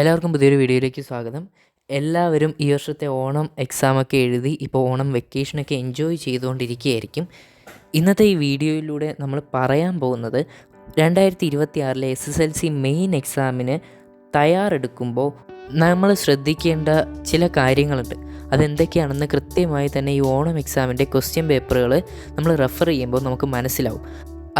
എല്ലാവർക്കും പുതിയൊരു വീഡിയോയിലേക്ക് സ്വാഗതം. എല്ലാവരും ഈ വർഷത്തെ ഓണം എക്സാമൊക്കെ എഴുതി ഇപ്പോൾ ഓണം വെക്കേഷനൊക്കെ എൻജോയ് ചെയ്തുകൊണ്ടിരിക്കുകയായിരിക്കും. ഇന്നത്തെ ഈ വീഡിയോയിലൂടെ നമ്മൾ പറയാൻ പോകുന്നത് രണ്ടായിരത്തി ഇരുപത്തി S S L C main എക്സാമിന് തയ്യാറെടുക്കുമ്പോൾ നമ്മൾ ശ്രദ്ധിക്കേണ്ട ചില കാര്യങ്ങളുണ്ട്. അതെന്തൊക്കെയാണെന്ന് കൃത്യമായി തന്നെ ഈ ഓണം എക്സാമിന്റെ ക്വസ്റ്റ്യൻ പേപ്പറുകൾ നമ്മൾ റെഫർ ചെയ്യുമ്പോൾ നമുക്ക് മനസ്സിലാവും.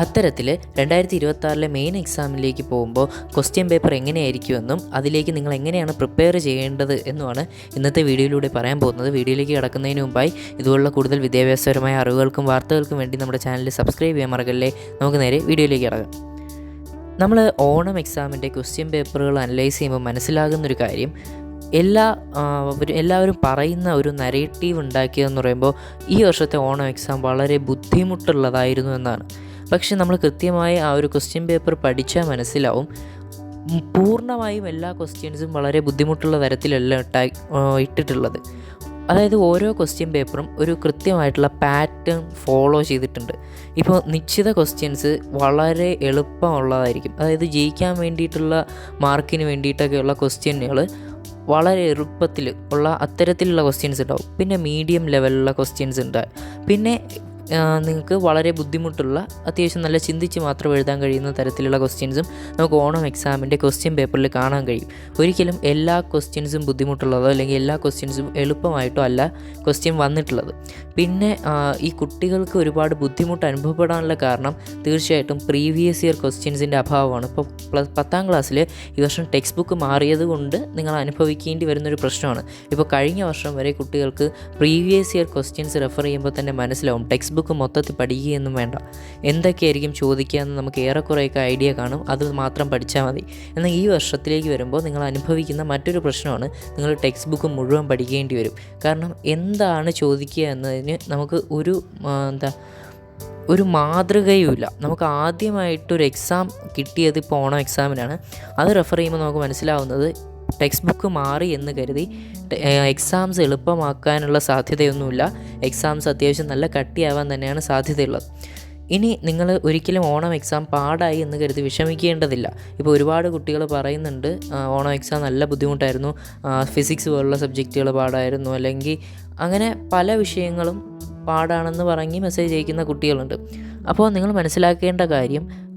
അത്തരത്തിൽ രണ്ടായിരത്തി ഇരുപത്തി ആറിലെ മെയിൻ എക്സാമിലേക്ക് പോകുമ്പോൾ ക്വസ്റ്റ്യൻ പേപ്പർ എങ്ങനെയായിരിക്കുമെന്നും അതിലേക്ക് നിങ്ങൾ എങ്ങനെയാണ് പ്രിപ്പയർ ചെയ്യേണ്ടത് എന്നുമാണ് ഇന്നത്തെ വീഡിയോയിലൂടെ പറയാൻ പോകുന്നത്. വീഡിയോയിലേക്ക് കിടക്കുന്നതിന് മുമ്പായി ഇതുപോലുള്ള കൂടുതൽ വിദ്യാഭ്യാസപരമായ അറിവുകൾക്കും വാർത്തകൾക്കും വേണ്ടി നമ്മുടെ ചാനൽ സബ്സ്ക്രൈബ് ചെയ്യാൻ മറക്കല്ലേ? നമുക്ക് നേരെ വീഡിയോയിലേക്ക് കിടക്കാം. നമ്മൾ ഓണം എക്സാമിന്റെ ക്വസ്റ്റ്യൻ പേപ്പറുകൾ അനലൈസ് ചെയ്യുമ്പോൾ മനസ്സിലാകുന്നൊരു കാര്യം എല്ലാ എല്ലാവരും പറയുന്ന ഒരു നരേറ്റീവ് ഉണ്ടാക്കിയതെന്ന് പറയുമ്പോൾ ഈ വർഷത്തെ ഓണം എക്സാം വളരെ ബുദ്ധിമുട്ടുള്ളതായിരുന്നു എന്നാണ്. പക്ഷെ നമ്മൾ കൃത്യമായി ആ ഒരു ക്വസ്റ്റ്യൻ പേപ്പർ പഠിച്ചാൽ മനസ്സിലാവും. പൂർണമായും എല്ലാ ക്വസ്റ്റ്യൻസും വളരെ ബുദ്ധിമുട്ടുള്ള തരത്തിലല്ല ഇട്ടാ ഇട്ടിട്ടുള്ളത്. അതായത് ഓരോ ക്വസ്റ്റ്യൻ പേപ്പറും ഒരു കൃത്യമായിട്ടുള്ള പാറ്റേൺ ഫോളോ ചെയ്തിട്ടുണ്ട്. ഇപ്പോൾ നിശ്ചിത ക്വസ്റ്റ്യൻസ് വളരെ എളുപ്പമുള്ളതായിരിക്കും. അതായത് ജയിക്കാൻ വേണ്ടിയിട്ടുള്ള മാർക്കിന് വേണ്ടിയിട്ടൊക്കെയുള്ള ക്വസ്റ്റ്യനുകൾ വളരെ എളുപ്പത്തിൽ ഉള്ള അത്തരത്തിലുള്ള ക്വസ്റ്റ്യൻസ് ഉണ്ടാവും. പിന്നെ മീഡിയം ലെവലിലുള്ള ക്വസ്റ്റ്യൻസ് ഉണ്ട്. പിന്നെ നിങ്ങൾക്ക് വളരെ ബുദ്ധിമുട്ടുള്ള അത്യാവശ്യം നല്ല ചിന്തിച്ച് മാത്രം എഴുതാൻ കഴിയുന്ന തരത്തിലുള്ള ക്വസ്റ്റ്യൻസും നമുക്ക് ഓണം എക്സാമിന്റെ ക്വസ്റ്റ്യൻ പേപ്പറിൽ കാണാൻ കഴിയും. ഒരിക്കലും എല്ലാ ക്വസ്റ്റ്യൻസും ബുദ്ധിമുട്ടുള്ളതോ അല്ലെങ്കിൽ എല്ലാ ക്വസ്റ്റ്യൻസും എളുപ്പമായിട്ടോ അല്ല ക്വസ്റ്റ്യൻ വന്നിട്ടുള്ളത്. പിന്നെ ഈ കുട്ടികൾക്ക് ഒരുപാട് ബുദ്ധിമുട്ട് അനുഭവപ്പെടാനുള്ള കാരണം തീർച്ചയായിട്ടും പ്രീവിയസ് ഇയർ ക്വസ്റ്റ്യൻസിന്റെ അഭാവമാണ്. ഇപ്പോൾ പ്ലസ് പത്താം ക്ലാസ്സിൽ ഈ വർഷം ടെക്സ്റ്റ് ബുക്ക് മാറിയത് കൊണ്ട് നിങ്ങൾ അനുഭവിക്കേണ്ടി വരുന്നൊരു പ്രശ്നമാണ്. ഇപ്പോൾ കഴിഞ്ഞ വർഷം വരെ കുട്ടികൾക്ക് പ്രീവിയസ് ഇയർ ക്വസ്റ്റ്യൻസ് റെഫർ ചെയ്യുമ്പോൾ തന്നെ മനസ്സിലാവും. ടെക്സ്റ്റ് ബുക്ക് മൊത്തത്തിൽ പഠിക്കുകയൊന്നും വേണ്ട. എന്തൊക്കെയായിരിക്കും ചോദിക്കുക എന്ന് നമുക്ക് ഏറെക്കുറെയൊക്കെ ഐഡിയ കാണും. അത് മാത്രം പഠിച്ചാൽ മതി. എന്നാൽ ഈ വർഷത്തിലേക്ക് വരുമ്പോൾ നിങ്ങൾ അനുഭവിക്കുന്ന മറ്റൊരു പ്രശ്നമാണ്. നിങ്ങൾ ടെക്സ്റ്റ് ബുക്ക് മുഴുവൻ പഠിക്കേണ്ടി വരും. കാരണം എന്താണ് ചോദിക്കുക എന്നതിന് നമുക്ക് ഒരു എന്താ ഒരു മാതൃകയുമില്ല. നമുക്ക് ആദ്യമായിട്ടൊരു എക്സാം കിട്ടിയത് ഇപ്പോൾ ഓണം എക്സാമിനാണ് അത് റെഫർ ചെയ്യുമ്പോൾ നമുക്ക് മനസ്സിലാവുന്നത് ടെക്സ്റ്റ് ബുക്ക് മാറി എന്ന് കരുതി എക്സാംസ് എളുപ്പമാക്കാനുള്ള സാധ്യതയൊന്നുമില്ല. എക്സാംസ് അത്യാവശ്യം നല്ല കട്ടിയാവാൻ തന്നെയാണ് സാധ്യതയുള്ളത്. ഇനി നിങ്ങൾ ഒരിക്കലും ഓണം എക്സാം പാടായി എന്ന് കരുതി വിഷമിക്കേണ്ടതില്ല. ഇപ്പോൾ ഒരുപാട് കുട്ടികൾ പറയുന്നുണ്ട് ഓണം എക്സാം നല്ല ബുദ്ധിമുട്ടായിരുന്നു ഫിസിക്സ് പോലുള്ള സബ്ജക്റ്റുകൾ പാടായിരുന്നു അല്ലെങ്കിൽ അങ്ങനെ പല വിഷയങ്ങളും പാടാണെന്ന് പറഞ്ഞ് മെസ്സേജ് അയക്കുന്ന കുട്ടികളുണ്ട്. അപ്പോൾ നിങ്ങൾ മനസ്സിലാക്കേണ്ട കാര്യം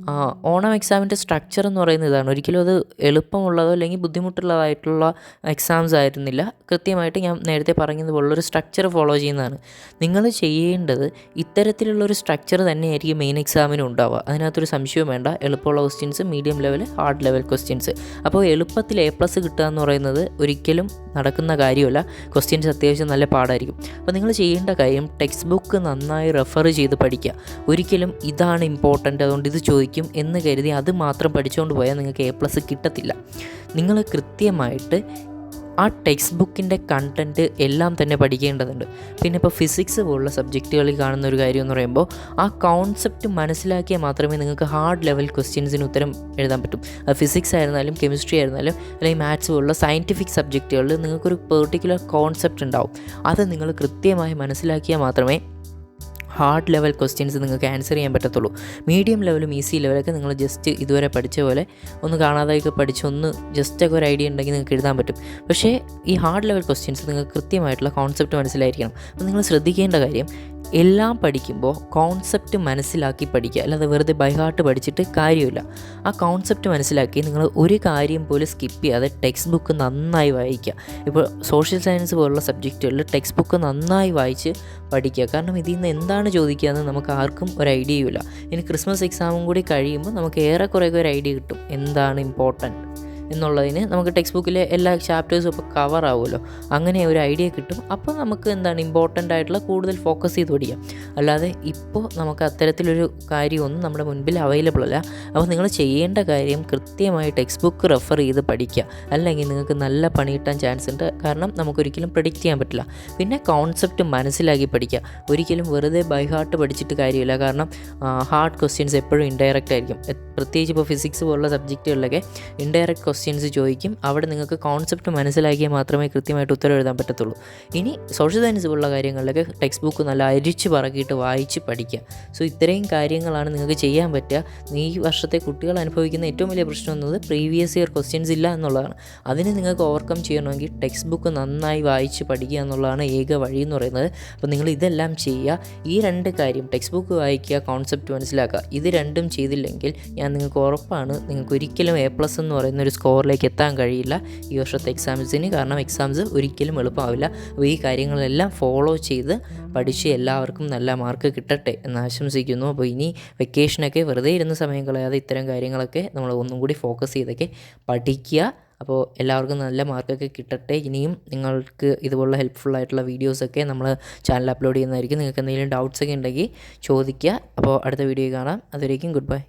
ഓണം എക്സാമിന്റെ സ്ട്രക്ചർ എന്ന് പറയുന്നത് ഇതാണ്. ഒരിക്കലും അത് എളുപ്പമുള്ളതോ അല്ലെങ്കിൽ ബുദ്ധിമുട്ടുള്ളതായിട്ടുള്ള എക്സാംസ് ആയിരുന്നില്ല. കൃത്യമായിട്ട് ഞാൻ നേരത്തെ പറഞ്ഞതുപോലുള്ളൊരു സ്ട്രക്ചർ ഫോളോ ചെയ്യുന്നതാണ്. നിങ്ങൾ ചെയ്യേണ്ടത് ഇത്തരത്തിലുള്ളൊരു സ്ട്രക്ചർ തന്നെയായിരിക്കും മെയിൻ എക്സാമിന് ഉണ്ടാവുക. അതിനകത്തൊരു സംശയവും വേണ്ട. എളുപ്പമുള്ള questions medium level hard level questions അപ്പോൾ എളുപ്പത്തിൽ എ പ്ലസ് കിട്ടുക എന്ന് പറയുന്നത് ഒരിക്കലും നടക്കുന്ന കാര്യമല്ല. ക്വസ്റ്റ്യൻസ് അത്യാവശ്യം നല്ല പാടായിരിക്കും. അപ്പോൾ നിങ്ങൾ ചെയ്യേണ്ട കാര്യം ടെക്സ്റ്റ് ബുക്ക് നന്നായി റെഫർ ചെയ്ത് പഠിക്കുക. ഒരിക്കലും ഇതാണ് ഇമ്പോർട്ടന്റ് അതുകൊണ്ട് ഇത് ചോദിക്കും എന്ന് കരുതി അത് മാത്രം പഠിച്ചുകൊണ്ട് പോയാൽ നിങ്ങൾക്ക് എ പ്ലസ് കിട്ടത്തില്ല. നിങ്ങൾ കൃത്യമായിട്ട് ആ ടെക്സ്റ്റ് ബുക്കിന്റെ കണ്ടന്റ് എല്ലാം തന്നെ പഠിക്കേണ്ടതുണ്ട്. പിന്നെ ഇപ്പോൾ ഫിസിക്സ് പോലുള്ള സബ്ജക്റ്റുകളിൽ കാണുന്ന ഒരു കാര്യം എന്ന് പറയുമ്പോൾ ആ കോൺസെപ്റ്റ് മനസ്സിലാക്കിയാൽ മാത്രമേ നിങ്ങൾക്ക് ഹാർഡ് ലെവൽ ക്വസ്റ്റ്യൻസിന് ഉത്തരം എഴുതാൻ പറ്റും. അത് ഫിസിക്സ് ആയിരുന്നാലും കെമിസ്ട്രി ആയിരുന്നാലും അല്ലെങ്കിൽ മാത്സ് പോലുള്ള സയന്റിഫിക് സബ്ജക്റ്റുകളിൽ നിങ്ങൾക്കൊരു പെർട്ടിക്കുലർ കോൺസെപ്റ്റ് ഉണ്ടാവും. അത് നിങ്ങൾ കൃത്യമായി മനസ്സിലാക്കിയാൽ മാത്രമേ ഹാർഡ് ലെവൽ ക്വസ്റ്റ്യൻസ് നിങ്ങൾക്ക് ആൻസർ ചെയ്യാൻ പറ്റത്തുള്ളൂ. മീഡിയം ലെവലും ഈസി ലെവലൊക്കെ നിങ്ങൾ ജസ്റ്റ് ഇതുവരെ പഠിച്ച പോലെ ഒന്ന് കാണാതെയൊക്കെ പഠിച്ച് ഒന്ന് ജസ്റ്റ് ഒക്കെ ഒരു ഐഡിയ ഉണ്ടെങ്കിൽ നിങ്ങൾക്ക് എഴുതാൻ പറ്റും. പക്ഷേ ഈ ഹാർഡ് ലെവൽ ക്വസ്റ്റ്യൻസ് നിങ്ങൾക്ക് കൃത്യമായിട്ടുള്ള കോൺസെപ്റ്റ് മനസ്സിലായിരിക്കണം. അപ്പോൾ നിങ്ങൾ ശ്രദ്ധിക്കേണ്ട കാര്യം എല്ലാം പഠിക്കുമ്പോൾ കോൺസെപ്റ്റ് മനസ്സിലാക്കി പഠിക്കുക. അല്ലാതെ വെറുതെ ബൈഹാർട്ട് പഠിച്ചിട്ട് കാര്യമില്ല. ആ കോൺസെപ്റ്റ് മനസ്സിലാക്കി നിങ്ങൾ ഒരു കാര്യം പോലും സ്കിപ്പ് ചെയ്യാതെ ടെക്സ്റ്റ് ബുക്ക് നന്നായി വായിക്കുക. ഇപ്പോൾ സോഷ്യൽ സയൻസ് പോലുള്ള സബ്ജക്റ്റുകളിൽ ടെക്സ്റ്റ് ബുക്ക് നന്നായി വായിച്ച് പഠിക്കുക. കാരണം ഇതിൽ നിന്ന് എന്താണ് ചോദിക്കുക എന്ന് നമുക്ക് ആർക്കും ഒരു ഐഡിയയുമില്ല. ഇനി ക്രിസ്മസ് എക്സാമും കൂടി കഴിയുമ്പോൾ നമുക്ക് ഏറെക്കുറെയൊക്കെ ഒരു ഐഡിയ കിട്ടും. എന്താണ് ഇമ്പോർട്ടന്റ് എന്നുള്ളതിന് നമുക്ക് ടെക്സ്റ്റ് ബുക്കിലെ എല്ലാ ചാപ്റ്റേഴ്സും ഇപ്പോൾ കവർ ആവുമല്ലോ. അങ്ങനെ ഒരു ഐഡിയ കിട്ടും. അപ്പോൾ നമുക്ക് എന്താണ് ഇമ്പോർട്ടന്റ് ആയിട്ടുള്ള കൂടുതൽ ഫോക്കസ് ചെയ്ത് പഠിക്കാം. അല്ലാതെ ഇപ്പോൾ നമുക്ക് അത്തരത്തിലൊരു കാര്യമൊന്നും നമ്മുടെ മുൻപിൽ അവൈലബിൾ അല്ല. അപ്പോൾ നിങ്ങൾ ചെയ്യേണ്ട കാര്യം കൃത്യമായി ടെക്സ്റ്റ് ബുക്ക് റെഫർ ചെയ്ത് പഠിക്കുക. അല്ലെങ്കിൽ നിങ്ങൾക്ക് നല്ല പണി കിട്ടാൻ ചാൻസ് ഉണ്ട്. കാരണം നമുക്കൊരിക്കലും പ്രഡിക്റ്റ് ചെയ്യാൻ പറ്റില്ല. പിന്നെ കോൺസെപ്റ്റ് മനസ്സിലാക്കി പഠിക്കുക. ഒരിക്കലും വെറുതെ ബൈ ഹാർട്ട് പഠിച്ചിട്ട് കാര്യമില്ല. കാരണം ഹാർഡ് ക്വസ്റ്റ്യൻസ് എപ്പോഴും ഇൻഡയറക്റ്റ് ആയിരിക്കും. പ്രത്യേകിച്ച് ഇപ്പോൾ ഫിസിക്സ് പോലുള്ള സബ്ജക്റ്റുകളിലൊക്കെ ഇൻഡയറക്റ്റ് ക്വസ്റ്റ്യൻസ് ചോദിക്കും. അവിടെ നിങ്ങൾക്ക് കോൺസെപ്റ്റ് മനസ്സിലാക്കിയാൽ മാത്രമേ കൃത്യമായിട്ട് ഉത്തരം എഴുതാൻ പറ്റത്തുള്ളൂ. ഇനി സോഷ്യൽ സയൻസ് പോലുള്ള കാര്യങ്ങളിലൊക്കെ ടെക്സ്റ്റ് ബുക്ക് നല്ല അരിച്ച് പറക്കിയിട്ട് വായിച്ച് പഠിക്കുക. സോ ഇത്രയും കാര്യങ്ങളാണ് നിങ്ങൾക്ക് ചെയ്യാൻ പറ്റുക. ഈ വർഷത്തെ കുട്ടികൾ അനുഭവിക്കുന്ന ഏറ്റവും വലിയ പ്രശ്നം എന്നത് പ്രീവിയസ് ഇയർ ക്വസ്റ്റ്യൻസ് ഇല്ല എന്നുള്ളതാണ്. അതിന് നിങ്ങൾക്ക് ഓവർകം ചെയ്യണമെങ്കിൽ ടെക്സ്റ്റ് ബുക്ക് നന്നായി വായിച്ച് പഠിക്കുക എന്നുള്ളതാണ് ഏക വഴി എന്ന് പറയുന്നത്. അപ്പോൾ നിങ്ങൾ ഇതെല്ലാം ചെയ്യുക. ഈ രണ്ട് കാര്യം ടെക്സ്റ്റ് ബുക്ക് വായിക്കുക കോൺസെപ്റ്റ് മനസ്സിലാക്കുക ഇത് രണ്ടും ചെയ്തില്ലെങ്കിൽ ഞാൻ നിങ്ങൾക്ക് ഉറപ്പാണ്. നിങ്ങൾക്ക് ഒരിക്കലും എ പ്ലസ് എന്ന് പറയുന്ന ഒരു സ്കോറിലേക്ക് എത്താൻ കഴിയില്ല. ഈ വർഷത്തെ എക്സാംസിന് കാരണം എക്സാംസ് ഒരിക്കലും എളുപ്പമാവില്ല. അപ്പോൾ ഈ കാര്യങ്ങളെല്ലാം ഫോളോ ചെയ്ത് പഠിച്ച് എല്ലാവർക്കും നല്ല മാർക്ക് കിട്ടട്ടെ എന്ന് ആശംസിക്കുന്നു. അപ്പോൾ ഇനി വെക്കേഷനൊക്കെ വെറുതെ ഇരുന്ന സമയം കളയാതെ ഇത്തരം കാര്യങ്ങളൊക്കെ നമ്മൾ ഒന്നും കൂടി ഫോക്കസ് ചെയ്തൊക്കെ പഠിക്കുക. അപ്പോൾ എല്ലാവർക്കും നല്ല മാർക്കൊക്കെ കിട്ടട്ടെ. ഇനിയും നിങ്ങൾക്ക് ഇതുപോലുള്ള ഹെൽപ്ഫുൾ ആയിട്ടുള്ള വീഡിയോസൊക്കെ നമ്മൾ ചാനൽ അപ്ലോഡ് ചെയ്യുന്നതായിരിക്കും. നിങ്ങൾക്ക് എന്തെങ്കിലും ഡൗട്ട്സൊക്കെ ഉണ്ടെങ്കിൽ ചോദിക്കുക. അപ്പോൾ അടുത്ത വീഡിയോ കാണാം. അതുവരേക്കും ഗുഡ് ബൈ